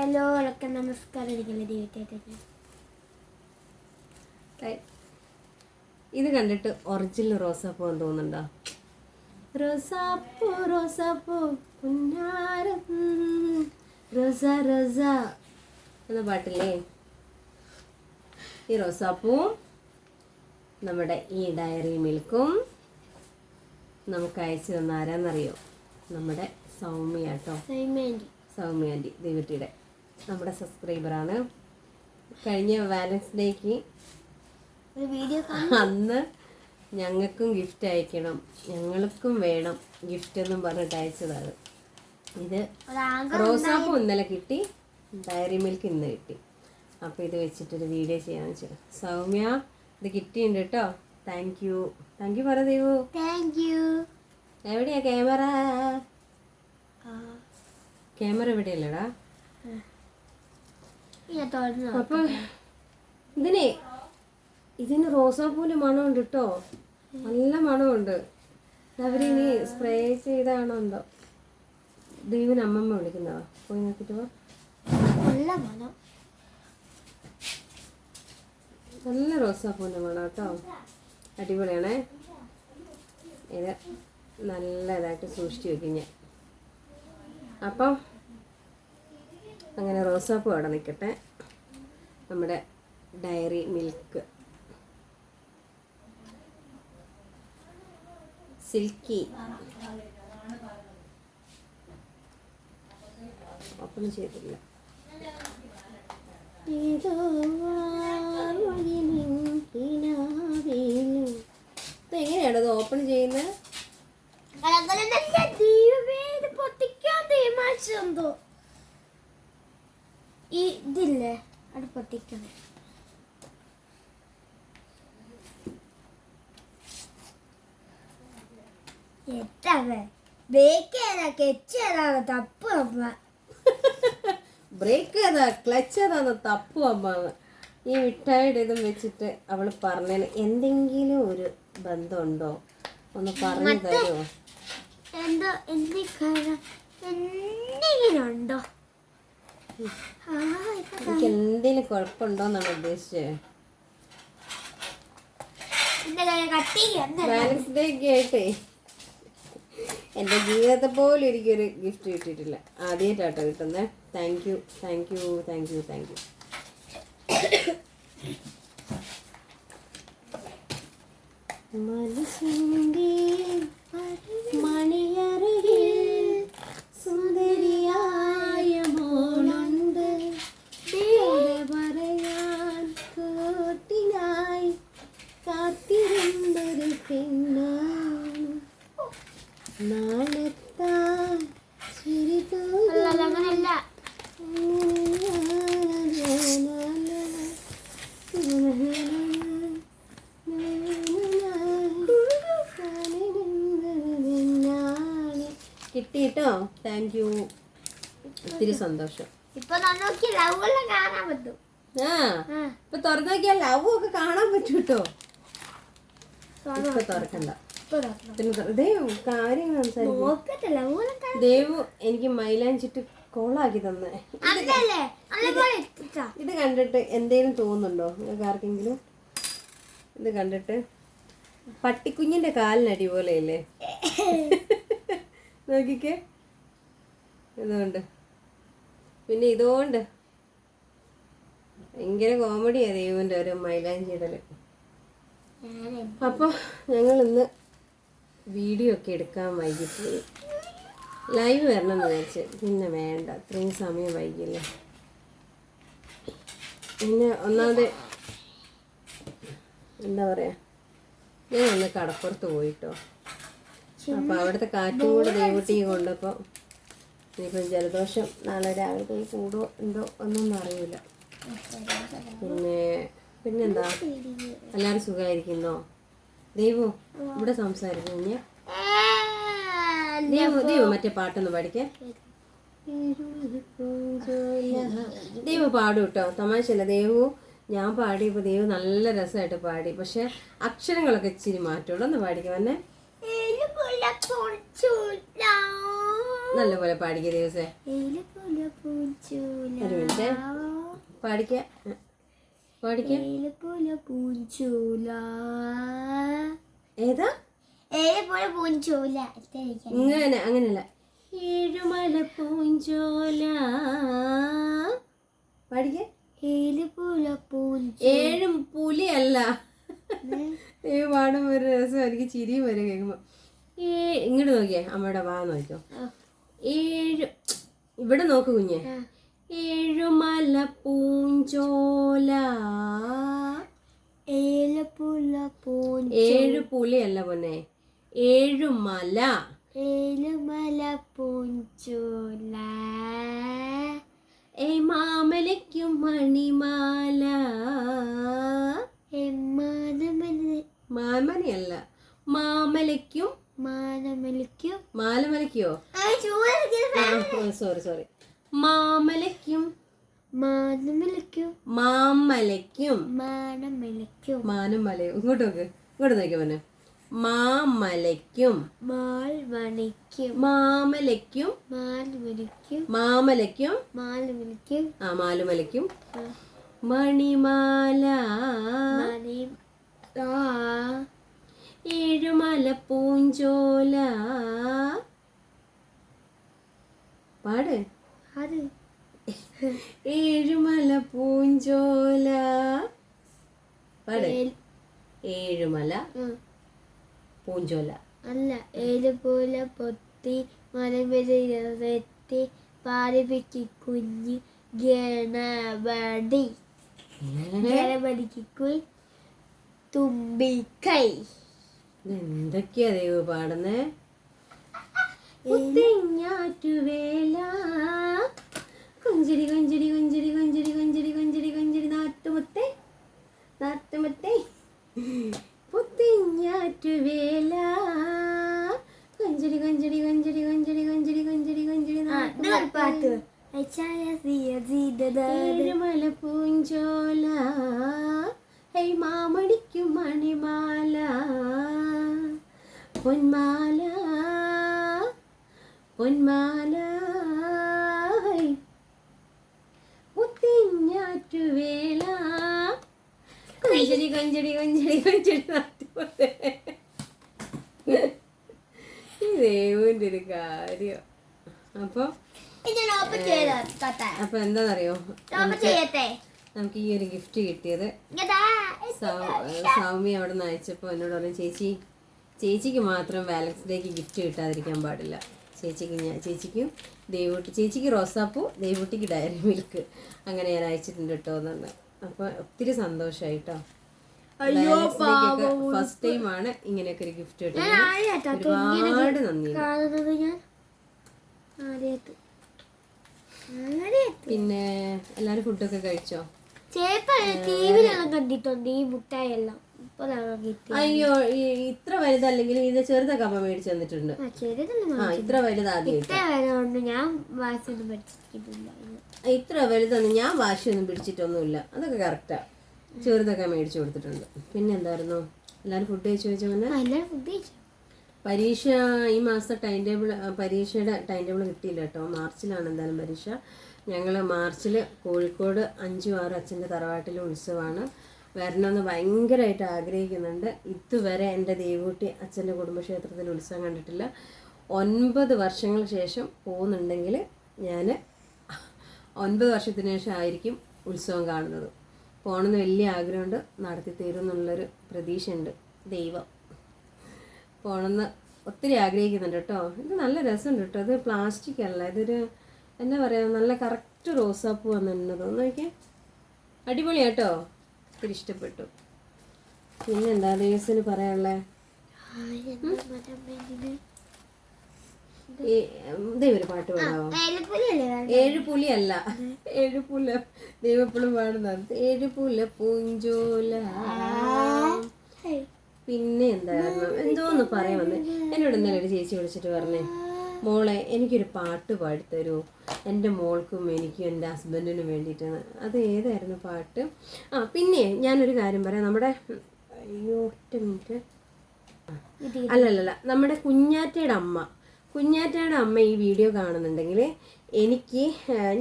എല്ലാവർക്കും നമസ്കാരം. ഇത് കണ്ടിട്ട് ഒറിജിനൽ റോസാപ്പൂ എന്ന് തോന്നുന്നുണ്ടോ? റോസാപ്പൂ റോസാപ്പൂ പുന്നാരം. റോസ റോസ. എന്ന പാട്ടില്ലേ? ഈ റോസാപ്പൂ നമ്മുടെ ഈ ഡയറി മിൽക്കും നമുക്ക് അയച്ചു തന്ന ആരാന്നറിയോ? നമ്മുടെ സൗമ്യ കേട്ടോ സൈമേന്റെ സൗമ്യ ആന്റി ദേവിട്ടിയുടെ നമ്മുടെ സബ്സ്ക്രൈബറാണ്. കഴിഞ്ഞ വാലൻസ് ഡേക്ക് വീഡിയോ അന്ന് ഞങ്ങൾക്കും ഗിഫ്റ്റ് അയക്കണം. ഞങ്ങൾക്കും വേണം ഗിഫ്റ്റ് എന്നും പറഞ്ഞിട്ട് അയച്ചതാണ്. ഇത് റോസാപ്പ് ഇന്നലെ കിട്ടി. ഡയറി മിൽക്ക് ഇന്ന് കിട്ടി. അപ്പോൾ ഇത് വെച്ചിട്ടൊരു വീഡിയോ ചെയ്യാന്ന് വെച്ചു. സൗമ്യ ഇത് കിട്ടിയുണ്ട് കേട്ടോ താങ്ക് യു താങ്ക് യു പറ ദൈവു. താങ്ക് യു എവിടെയാ ക്യാമറ ക്യാമറ എവിടെയല്ലടാ? അപ്പൊ ഇതിനെ ഇതിന് റോസാപ്പൂവിന്റെ മണമുണ്ട് കേട്ടോ നല്ല മണമുണ്ട്. അവരിനി സ്പ്രേ ചെയ്താണോ എന്തോ. ദൈവന് അമ്മമ്മ വിളിക്കുന്നതാ. പോയി നോക്കിട്ട് നല്ല മണം. നല്ല മണം കേട്ടോ അടിപൊളിയാണേ. ഇത് നല്ലതായിട്ട് സൂക്ഷിച്ചു വെക്കും ഞാൻ അപ്പം അങ്ങനെ റോസാപ്പൂ അവിടെ നിൽക്കട്ടെ. നമ്മുടെ ഡയറി മിൽക്ക്. സിൽക്കി. ഓപ്പൺ ചെയ്തില്ല വാൽവഴിയിൻ കിനാവിലും. ഇത് എങ്ങനെയാണ് ഇത് ഓപ്പൺ ചെയ്യുന്നത് കലകലം നല്ല ദൈവമേ ഇത് പൊട്ടിക്കാൻ തീരുമാനിച്ചെന്തോ ഈ ഇതില്ലേ അത് പൊട്ടിക്കണം എത്താവേ? ബേക്ക് ഏതാ കെച്ച് ഏതാണ് തപ്പ് അമ്മ? ബ്രേക്ക് ഏതാ ക്ലച്ച് ഏതാന്ന് തപ്പു അമ്മ? ഈ മിഠായിയുടെ ഇതും വെച്ചിട്ട് അവൾ പറഞ്ഞതിന് എന്തെങ്കിലും ഒരു ബന്ധമുണ്ടോ? ഒന്ന് പറഞ്ഞു തരുമോ? എന്തോ എന്തെങ്കിലും ഉണ്ടോ? എനിക്ക് എന്തെങ്കിലും കുഴപ്പമുണ്ടോന്നാണ് ഉദ്ദേശിച്ചത് വാലൻസ് ഡേ ഒക്കെ ആയിട്ടേ. എന്റെ ജീവിതത്തെ പോലും എനിക്കൊരു ഗിഫ്റ്റ് കിട്ടിയിട്ടില്ല. ആദ്യമായിട്ടാട്ടോ കിട്ടുന്നത് thank you thank you thank you thank you മനസ്സിന്റെ മണിയറിയിൽ സുന്ദരിയായ മോളുണ്ട് കഥ പറയാൻ കൂട്ടിനായി കാത്തിരുന്നൊരു പെണ്ണാണ് നാളെത്താൻ ചിരി അല്ല അല്ല, അങ്ങനെയല്ല കിട്ടി കേട്ടോ താങ്ക് യു ഒത്തിരി സന്തോഷം. ഇപ്പൊ നോക്കി ലവെല്ലാം കാണാൻ പറ്റും. ആ ആ, ഇപ്പൊ തുറന്നു നോക്കിയാൽ ലവ് ഒക്കെ കാണാൻ പറ്റും കേട്ടോ ഇപ്പൊ തുറക്കണ്ട. കാര്യം സംസാരിക്കും. ദേവു എനിക്ക് മൈലാഞ്ചിട്ട് കോളാക്കി തന്നെ. ഇത് കണ്ടിട്ട് എന്തേലും തോന്നുന്നുണ്ടോ? നിങ്ങൾക്ക് ആർക്കെങ്കിലും ഇത് കണ്ടിട്ട്? പട്ടിക്കുഞ്ഞിന്റെ കാലിനടി പോലെയല്ലേ? നോക്കിക്കേ. ഇതുകൊണ്ട്. പിന്നെ ഇതുകൊണ്ട് ഭയങ്കര കോമഡിയാ ദൈവന്റെ ഒരു മൈലാഞ്ചി അപ്പൊ ഞങ്ങൾ ഇന്ന് വീഡിയോ ഒക്കെ എടുക്കാൻ വൈകിപ്പോയി. ലൈവ് വരണം എന്ന് വിചാരിച്ച്. പിന്നെ വേണ്ട അത്രയും സമയം വൈകില്ലേ. പിന്നെ ഒന്നാമത് എന്താ പറയാ ഞാൻ ഒന്ന് കടപ്പുറത്ത് പോയിട്ടോ. അപ്പൊ അവിടുത്തെ കാറ്റും കൂടെ ദൈവട്ടി കൊണ്ടപ്പോൾ ഇനിയിപ്പം ജലദോഷം നാളെ രാവിലെ കൂടുമോ എന്തോ ഒന്നും അറിയില്ല. പിന്നെ പിന്നെന്താ? എല്ലാവരും സുഖമായിരിക്കുന്നോ ദൈവോ ഇവിടെ സംസാരിക്കുന്നു ഞാൻ ദൈവം ദൈവം മറ്റേ പാട്ടൊന്ന് പാടിക്കേ. ദൈവം പാടും കേട്ടോ തമാശല്ല ദൈവോ ഞാൻ പാടിയപ്പോൾ ദൈവം നല്ല രസമായിട്ട് പാടി. പക്ഷെ അക്ഷരങ്ങളൊക്കെ ഇച്ചിരി മാറ്റുള്ളൂ ഒന്ന് പൊളിച്ചുള്ള നല്ലപോലെ പാടിക്കുക ദിവസേ. ഒരു മിനിറ്റ്. പാടിക്ക. പൂഞ്ചോല ഏതാ. ഇങ്ങനെ അങ്ങനെയല്ല. ഏഴുമല പൂഞ്ചോല പാടിക്ക ഏഴും പുലിയല്ല. ഈ പാടും ഒരു രസം എനിക്ക് ചിരിയും വരും കേൾക്കുമ്പോ. ഏ ഇങ്ങോട്ട് നോക്കിയേ. അമ്മയുടെ വാ നോക്കിയോ ഏഴു ഇവിടെ നോക്ക് കുഞ്ഞ്. ഏഴുമല പൂഞ്ചോല ഏഴുപുല പൂഞ്ച ഏഴു പുലിയല്ല പൊന്നെ. ഏഴുമല. ഏഴുമല പൂഞ്ചോല ഏ മാമലയ്ക്കും മണിമാല. എമ്മാനമല മാമലയല്ല മാമലയ്ക്കും മാലമലയ്ക്കോ? സോറി സോറി മാമലയ്ക്കും. മാനമലയ്ക്കും മാമലയ്ക്കും. മാനമലയ്ക്കും? മാനമലയും. ഇങ്ങോട്ട് നോക്ക്. ഇങ്ങോട്ട് നോക്കിയ മോനെ. മാമലയ്ക്കും. മാൽവണിക്കും മാമലയ്ക്കും. മാൽമലയ്ക്കും മാമലയ്ക്കും. മാലുമലയ്ക്കും ആ മാലുമലയ്ക്കും. മണിമാല. മണിയും ആ. ഏഴുമല പൂഞ്ചോല പാട്. ഏഴുമല പൂഞ്ചോല പാട് ഏഴുമല പൂഞ്ചോല. അല്ല ഏഴുപോല പൊത്തി മലമെത്തി പാലിപ്പിക്ക് കുഞ്ഞ് ഗണപടി ഗണപതിക്ക് കുഞ്ഞ് തുമ്പിക്കൈ. എന്തൊക്കെയാ ദൈവം പാടുന്നേ ഞാറ്റുവേല കൊഞ്ചിരി കൊഞ്ചിരി കൊഞ്ചിരി കൊഞ്ചിരി കൊഞ്ചിരി കൊഞ്ചിരി കൊഞ്ചിരി നാട്ടുമുത്തേ നാട്ടുമുത്തേ പുത്തിഞ്ഞാറ്റുവേല കൊഞ്ചിരി കൊഞ്ചിരി കൊഞ്ചിരി കൊഞ്ചിരി കൊഞ്ചിരി കൊഞ്ചിരി കൊഞ്ചിരി നാട്ടുപാട്ട് പൂഞ്ചോല ഹൈ മാമണിക്കും മണിമാല പൊന്മാല പൊന്മാല മുത്തിഞ്ഞാറ്റുവേല കൊഞ്ചടി കൊഞ്ചടി കൊഞ്ചടി കൊഞ്ചടി നാട്ടുപോലെ ദേവന്റെ ഒരു കാര്യം. അപ്പൊ ഇത് ഓപ്പൺ ചെയ്തോ താത്ത അപ്പൊ എന്താണെന്നറിയോ നമുക്ക് ഈ ഒരു ഗിഫ്റ്റ് കിട്ടിയത് സൗമ്യ അവിടെ നിന്ന് അയച്ചപ്പോൾ എന്നോട് പറഞ്ഞു ചേച്ചി ചേച്ചിക്ക് മാത്രം വാലൻസ് ഡേക്ക് ഗിഫ്റ്റ് കിട്ടാതിരിക്കാൻ പാടില്ല. ചേച്ചിക്ക് ഞാൻ ചേച്ചിക്കും ദേവൂട്ടി ചേച്ചിക്ക് റോസാപ്പൂ ദേവൂട്ടിക്ക് ഡയറി മിൽക്ക് അങ്ങനെ ഞാൻ അയച്ചിട്ടുണ്ട് കേട്ടോ എന്നുണ്ട് അപ്പോൾ ഒത്തിരി സന്തോഷമായി കേട്ടോ ഫസ്റ്റ് ടൈം ആണ് ഇങ്ങനെയൊക്കെ ഒരു ഗിഫ്റ്റ് കിട്ടുന്നത്. ഒരുപാട് നന്ദി പിന്നെ എല്ലാരും ഫുഡൊക്കെ കഴിച്ചോ? ചേപ്പ ടി കണ്ടിട്ടുണ്ട്? ഈ മുട്ടായി എല്ലാം? ഇപ്പോഴാണ് കിട്ടി അയ്യോ ഇത്ര വലുതല്ലെങ്കിൽ ഇത് ചെറുതൊക്കെ അമ്മ മേടിച്ചു തന്നിട്ടുണ്ട്. ഇത്ര വലുതാ ഞാൻ വാസൊന്നും പഠിച്ചിട്ടില്ല ഇത്ര വലുതൊന്നും ഞാൻ വാശിയൊന്നും പിടിച്ചിട്ടൊന്നുമില്ല. അതൊക്കെ കറക്റ്റാ ചെറുതൊക്കെ മേടിച്ചു കൊടുത്തിട്ടുണ്ട്. പിന്നെ എന്തായിരുന്നു? എല്ലാവരും ഫുഡ് കഴിച്ചു കഴിച്ചു? പരീക്ഷ ഈ മാസം ടൈം ടേബിൾ പരീക്ഷയുടെ ടൈം ടേബിൾ കിട്ടിയില്ല കേട്ടോ. മാർച്ചിലാണ് എന്തായാലും പരീക്ഷ. ഞങ്ങൾ മാർച്ചിൽ കോഴിക്കോട് അഞ്ചു ആറ് അച്ഛന്റെ തറവാട്ടിലെ ഉത്സവമാണ്. വരണമെന്ന് ഭയങ്കരമായിട്ട് ആഗ്രഹിക്കുന്നുണ്ട്. ഇതുവരെ എന്റെ ദേവൂട്ടി അച്ഛന്റെ കുടുംബക്ഷേത്രത്തിൽ ഉത്സവം കണ്ടിട്ടില്ല. ഒൻപത് വർഷങ്ങൾ ശേഷം പോകുന്നുണ്ടെങ്കിൽ ഞാൻ ഒൻപത് വർഷത്തിന് ശേഷം ആയിരിക്കും ഉത്സവം കാണുന്നത്. പോകണമെന്ന് വലിയ ആഗ്രഹമുണ്ട്. നടത്തി തീരും എന്നുള്ളൊരു പ്രതീക്ഷയുണ്ട്. ദൈവം. പോകണമെന്ന് ഒത്തിരി ആഗ്രഹിക്കുന്നുണ്ട് കേട്ടോ. ഇത് നല്ല രസമുണ്ട് കേട്ടോ. ഇത് പ്ലാസ്റ്റിക് അല്ല. ഇതൊരു എന്താ പറയുക നല്ല കറക്റ്റ് റോസാപ്പ് വന്നിട്ടുണ്ട് തോന്നുന്നു നോക്കിയാൽ അടിപൊളിയാട്ടോ ഒത്തിരി ഇഷ്ടപ്പെട്ടു. പിന്നെ എന്താ ദേവസിന് പറയാനുള്ളത് ഈ ദൈവം ഒരു പാട്ട് പാടാവോ? ഏഴ് പുലിയല്ല ഏഴ് പുല ദൈവപ്പുളും പാടുന്നത് ഏഴ് പുല പൂഞ്ചോല. പിന്നെ എന്തായിരുന്നു? എന്തോന്ന് പറയാൻ വന്നേ? എന്നോട് ഇന്നലെ ഒരു ചേച്ചി വിളിച്ചിട്ട് പറഞ്ഞേ. മോളെ എനിക്കൊരു പാട്ട് പാടിത്തരൂ. എന്റെ മോൾക്കും എനിക്കും എന്റെ ഹസ്ബൻഡിനും വേണ്ടിയിട്ടാണ്. അത് ഏതായിരുന്നു പാട്ട്? ആ പിന്നെ ഞാനൊരു കാര്യം പറയാം. നമ്മുടെ അയ്യോ ഒറ്റ മിനിറ്റ്. അല്ലല്ലല്ല നമ്മുടെ കുഞ്ഞാറ്റയുടെ അമ്മ. കുഞ്ഞാറ്റയുടെ അമ്മ ഈ വീഡിയോ കാണുന്നുണ്ടെങ്കിൽ എനിക്ക്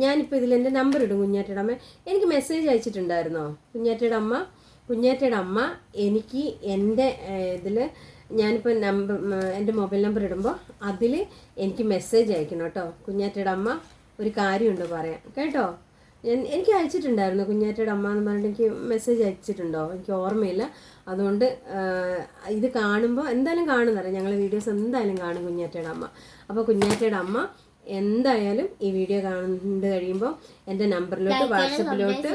ഞാനിപ്പോൾ ഇതിൽ എന്റെ നമ്പർ ഇടും കുഞ്ഞാറ്റയുടെ അമ്മ. എനിക്ക് മെസ്സേജ് അയച്ചിട്ടുണ്ടായിരുന്നോ? കുഞ്ഞാറ്റയുടെ അമ്മ? കുഞ്ഞാറ്റയുടെ അമ്മ എനിക്ക് എന്റെ ഇതിൽ ഞാനിപ്പോൾ നമ്പർ എന്റെ മൊബൈൽ നമ്പർ ഇടുമ്പോൾ അതിൽ എനിക്ക് മെസ്സേജ് അയക്കണം കേട്ടോ. കുഞ്ഞാറ്റയുടെ അമ്മ ഒരു കാര്യമുണ്ട് പറയാം കേട്ടോ? ഞാൻ- എനിക്ക് അയച്ചിട്ടുണ്ടായിരുന്നു കുഞ്ഞാറ്റയുടെ അമ്മ എന്ന് പറഞ്ഞിട്ട് എനിക്ക് മെസ്സേജ് അയച്ചിട്ടുണ്ടോ? എനിക്ക് ഓർമ്മയില്ല. അതുകൊണ്ട് ഇത് കാണുമ്പോൾ എന്തായാലും കാണുന്നറിയാം ഞങ്ങളെ വീഡിയോസ് എന്തായാലും കാണും കുഞ്ഞാറ്റയുടെ അമ്മ. അപ്പോൾ കുഞ്ഞാറ്റയുടെ അമ്മ എന്തായാലും ഈ വീഡിയോ കണ്ടു കഴിയുമ്പോൾ എന്റെ നമ്പറിലോട്ട് വാട്സപ്പിലോട്ട്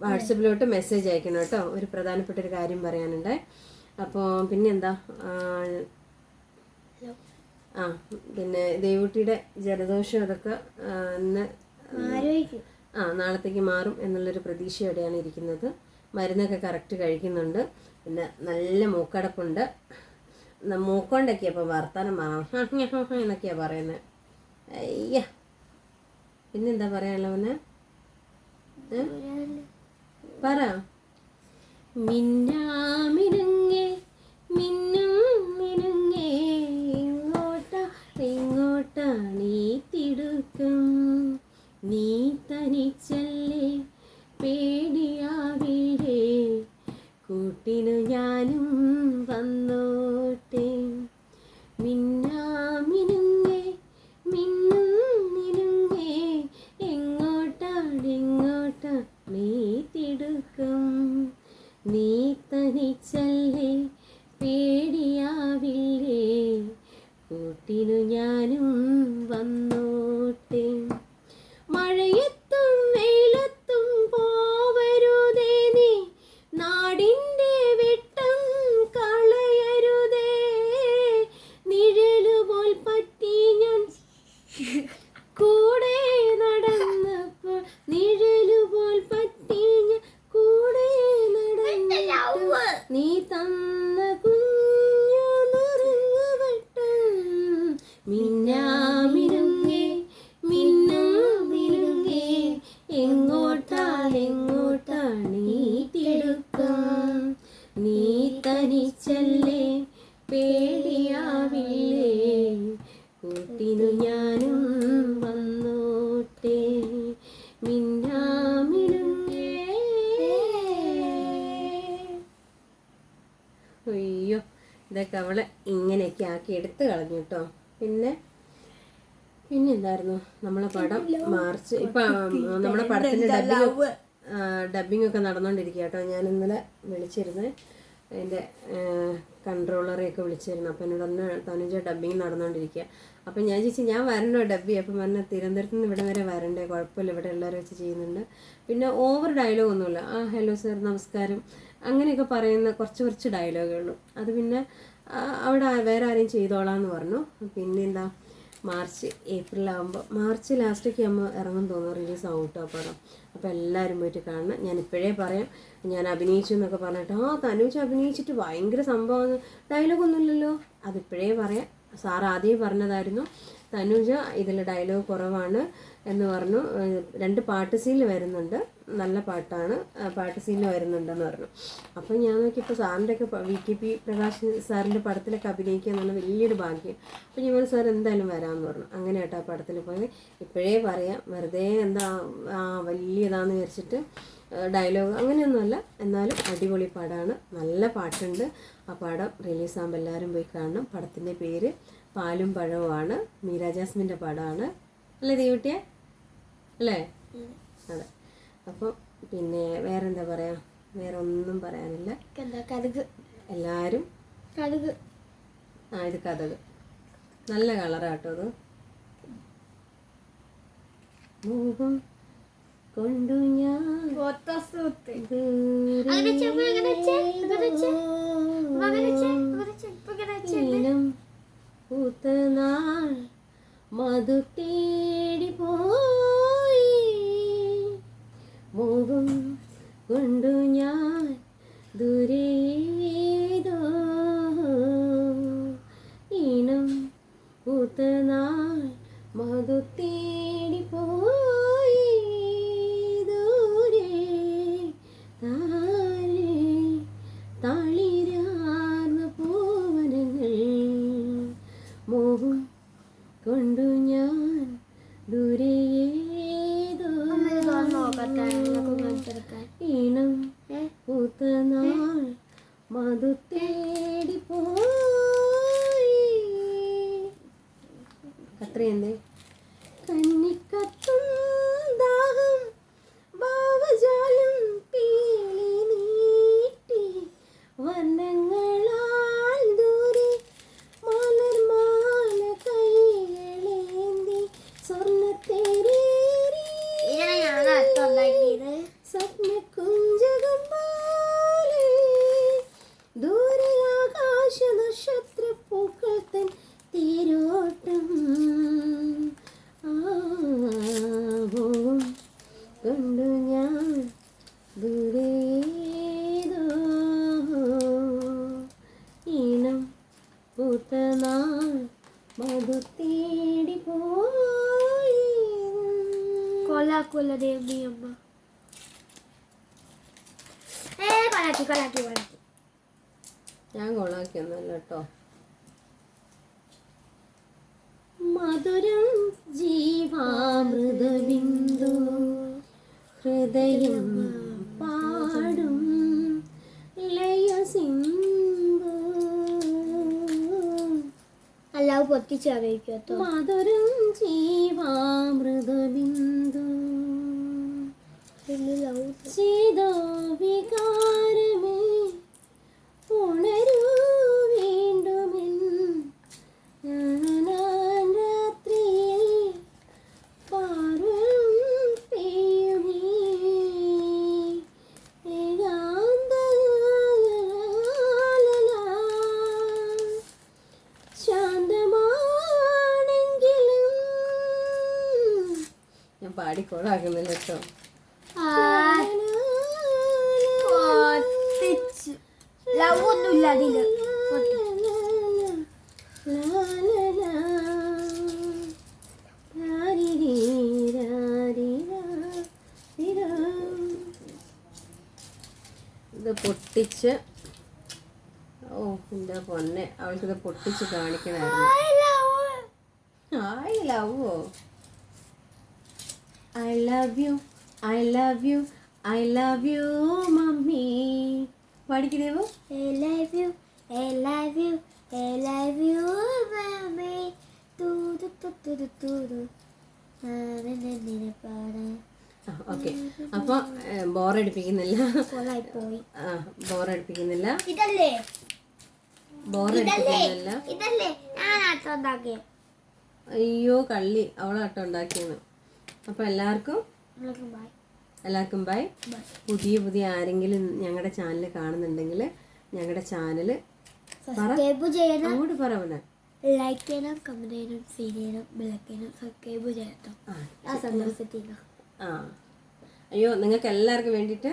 വാട്സപ്പിലോട്ട് മെസ്സേജ് അയക്കണം കേട്ടോ. ഒരു പ്രധാനപ്പെട്ട ഒരു കാര്യം പറയാനുണ്ട്. അപ്പോൾ പിന്നെന്താ? ആ, പിന്നെ ദേവുട്ടിയുടെ ജലദോഷം അതൊക്കെ ഇന്ന് ആ നാളത്തേക്ക് മാറും എന്നുള്ളൊരു പ്രതീക്ഷയോടെയാണ് ഇരിക്കുന്നത്. മരുന്നൊക്കെ കറക്റ്റ് കഴിക്കുന്നുണ്ട്. പിന്നെ നല്ല മൂക്കടപ്പുണ്ട്. ഇപ്പോൾ വർത്താനം പറയണം എന്നൊക്കെയാണ് പറയുന്നത് അയ്യ. പിന്നെന്താ പറയാനുള്ള പിന്നെ പറ. മിന്നാമിനുങ്ങേ മിന്നും മിനുങ്ങേ ഇങ്ങോട്ടാ ഇങ്ങോട്ടാ നീ തിടുക്കം നീ തനിച്ചല്ലേ പേടിയാവില്ലേ? കൂട്ടിനു ഞാനും വന്നോട്ടെ. മിന്നാമിനുങ്ങേ നീ പിന്നെ എന്തായിരുന്നു നമ്മളെ പടം മാർച്ച് ഇപ്പൊ നമ്മുടെ പടത്തിന്റെ ഡബിങ് ഡബിങ് ഒക്കെ നടന്നുകൊണ്ടിരിക്കുക കേട്ടോ. ഞാൻ ഇന്നലെ വിളിച്ചിരുന്നു. അതിന്റെ കൺട്രോളറെയൊക്കെ വിളിച്ചിരുന്നു. അപ്പം എന്നോട് ഒന്ന് തനുജ ഡബിങ് നടന്നുകൊണ്ടിരിക്കുക അപ്പം ഞാൻ ചേച്ചി ഞാൻ വരണ്ടോ ഡബ്ബി അപ്പം പറഞ്ഞ തിരുവനന്തപുരത്ത് നിന്ന് ഇവിടെ വരെ വരണ്ടേ? കുഴപ്പമില്ല. ഇവിടെ എല്ലാവരും വെച്ച് ചെയ്യുന്നുണ്ട്. പിന്നെ ഓവർ ഡയലോഗ് ഒന്നുമില്ല. ആ ഹലോ സർ നമസ്കാരം. അങ്ങനെയൊക്കെ പറയുന്ന കുറച്ച് കുറച്ച് ഡയലോഗേ ഉള്ളൂ. അത് പിന്നെ അവിടെ വേറെ ആരെയും ചെയ്തോളാം എന്ന് പറഞ്ഞു. പിന്നെ എന്താ മാർച്ച് ഏപ്രിൽ ആകുമ്പോൾ മാർച്ച് ലാസ്റ്റൊക്കെ ആകുമ്പോൾ ഇറങ്ങും തോന്നുന്നു റിലീസ് ആവും കേട്ടോ പടം. അപ്പോൾ എല്ലാവരും പോയിട്ട് കാണണം. ഞാൻ ഇപ്പോഴേ പറയാം ഞാൻ അഭിനയിച്ചു എന്നൊക്കെ പറഞ്ഞിട്ട് ആ തനുജ് അഭിനയിച്ചിട്ട് ഭയങ്കര സംഭവം ഡയലോഗൊന്നുമില്ലല്ലോ അതിപ്പോഴേ പറയാം. സാർ ആദ്യമേ പറഞ്ഞതായിരുന്നു തനുജ ഇതിൽ ഡയലോഗ് കുറവാണ് എന്ന് പറഞ്ഞു. രണ്ട് പാട്ട് സീൽ വരുന്നുണ്ട്. നല്ല പാട്ടാണ്. പാട്ട് സീനിൽ വരുന്നുണ്ടെന്ന് പറഞ്ഞു. അപ്പം ഞാൻ നോക്കിയപ്പോൾ സാറിന്റെ ഒക്കെ വി കെ പി പ്രകാശ് സാറിന്റെ പടത്തിലൊക്കെ അഭിനയിക്കുക എന്നുള്ള വലിയൊരു ഭാഗ്യം. അപ്പം ഞാൻ സാർ എന്തായാലും വരാമെന്ന് പറഞ്ഞു. അങ്ങനെ കേട്ടോ ആ പടത്തിൽ പോയത്. ഇപ്പോഴേ പറയാം. വെറുതെ എന്താ ആ വലിയതാന്ന് വിചാരിച്ചിട്ട് ഡയലോഗ് അങ്ങനെയൊന്നുമല്ല. എന്നാലും അടിപൊളി പാടാണ്. നല്ല പാട്ടുണ്ട്. ആ പടം റിലീസാകുമ്പോൾ എല്ലാവരും പോയി കാണണം. പടത്തിന്റെ പേര് പാലും പഴവുമാണ്. മീരാ ജാസ്മിന്റെ പടമാണ് അല്ലേ ദൈവട്ടിയെ? അല്ലേ? അതെ. അപ്പോൾ പിന്നെ വേറെന്താ പറയാ? വേറെ ഒന്നും പറയാനില്ല. കഥക് കടുക്? എല്ലാവരും കടുക്. ആ ഇത് കഥക് നല്ല കളറാട്ടോ അത്. മോഹം കൊണ്ടു ഞാൻ പൂത്തനാൾ മധു തേടി വെച്ച്, അപ്പൊ അങ്ങനെ വെച്ച്, അങ്ങനെ വെച്ച്, അപ്പൊ അങ്ങനെ വെച്ച്, അങ്ങനെ വെച്ച്, ഇപ്പൊ ഇങ്ങനെ വെച്ച്. ഈണം പൂത്തനാൾ മധു തേടി പോയി മോഹം കൊണ്ടു ഞാൻ ദൂരേതോ sonriente കൊലാക്കുള്ള ദേവി അമ്മ. ഏ കൊലാക്കി കൊലാക്കി കൊലാക്കി ഞാൻ കൊളാക്കിയൊന്നല്ല കേട്ടോ. മധുരം ജീവാമൃതബിന്ദു ഹൃദയം പാടും ലയസിന്ധു അല്ലാവ് പൊട്ടിച്ച് അറിയിക്കത്തോ മധുരം ജീവാമൃതബിന്ദു രാത്രിയിൽ ഞാൻ പാടിക്കോളാകുന്നില്ല കേട്ടോ. ലവ് ഒന്നുമില്ല അതിൽ ഇത് പൊട്ടിച്ച് ഓ എന്റെ പൊന്നെ. അവൾക്കിത് പൊട്ടിച്ച് കാണിക്കണമായിരുന്നു I ലവോ I love you I love you I love you mummy പഠിക്കണേവോ I love you I love you I love you mummy tu tu. ആനന്ദിനെ പാടാ ഓക്കെ. അപ്പോൾ ബോറടിപ്പിക്കുന്നില്ല. ആ ബോറടിപ്പിക്കുന്നില്ല. ഇതല്ലേ? ബോറടിപ്പിക്കുന്നില്ല. ഇതല്ലേ? ഞാൻ അയ്യോ കള്ളി. അവളാട്ടം ഉണ്ടാക്കിയെന്ന്. അപ്പോൾ എല്ലാവർക്കും എല്ലാവർക്കും ബൈ പുതിയ പുതിയ ആരെങ്കിലും ഞങ്ങളുടെ ചാനൽ കാണുന്നുണ്ടെങ്കിൽ ഞങ്ങളുടെ ചാനൽ സബ്സ്ക്രൈബ് ചെയ്യണം. അങ്ങോട്ട് പറവനെ ലൈക്ക് ചെയ്യണം കമന്റ് ചെയ്യണം ഷെയർ ചെയ്യണം ബെല്ലൈക്ക് ചെയ്യണം സബ്സ്ക്രൈബ് ചെയ്യണം ആ ആ സന്തോഷത്തിന് ആ. അയ്യോ നിങ്ങൾക്ക് എല്ലാവർക്കും വേണ്ടിയിട്ട്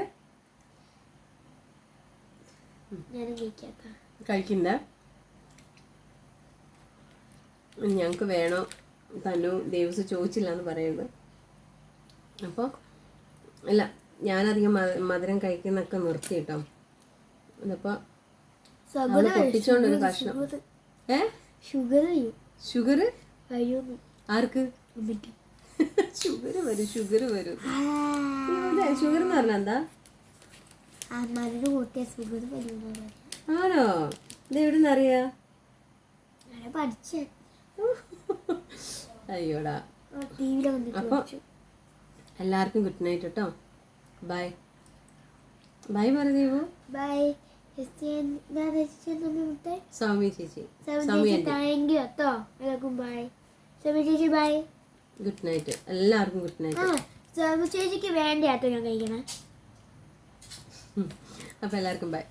ഞാൻ കഴിക്കാം കഴിക്കണ്ട. ഞങ്ങൾക്ക് വേണോ തന്നു ദേവസ് ചോദിച്ചില്ല എന്ന് പറയുന്നത്. അപ്പോൾ അല്ല ഞാനധികം മധുരം കഴിക്കുന്നൊക്കെ നിർത്തി കേട്ടോ അതപ്പോ അവൾ പൊട്ടിച്ചോണ്ടൊരു കഷ്ണം. ഏ? ഷുഗർ ഷുഗർ ആർക്ക്? ഷുഗർ വരും ഷുഗർ വരും. ഷുഗർ എന്ന് പറഞ്ഞാൽ എന്താ? ആണോ? ഇത് എവിടെ നിന്നറിയാ പഠിച്ചേ. അയ്യോടാ. അപ്പൊ എല്ലാവർക്കും ഗുഡ് നൈറ്റ് കേട്ടോ ബൈ ബൈ പറ ദേവു ബൈ സ്വാമി ചേച്ചി. സ്വാമി ചേച്ചി താങ്ക് യു കേട്ടോ എല്ലാവർക്കും ബൈ ചേച്ചി ബൈ ഗുഡ് നൈറ്റ് എല്ലാവർക്കും ഗുഡ് നൈറ്റ് സ്വാമി ചേച്ചിക്ക് വേണ്ടിയാട്ടോ ഞാൻ കഴിക്കണേ. അപ്പോൾ എല്ലാവർക്കും ബൈ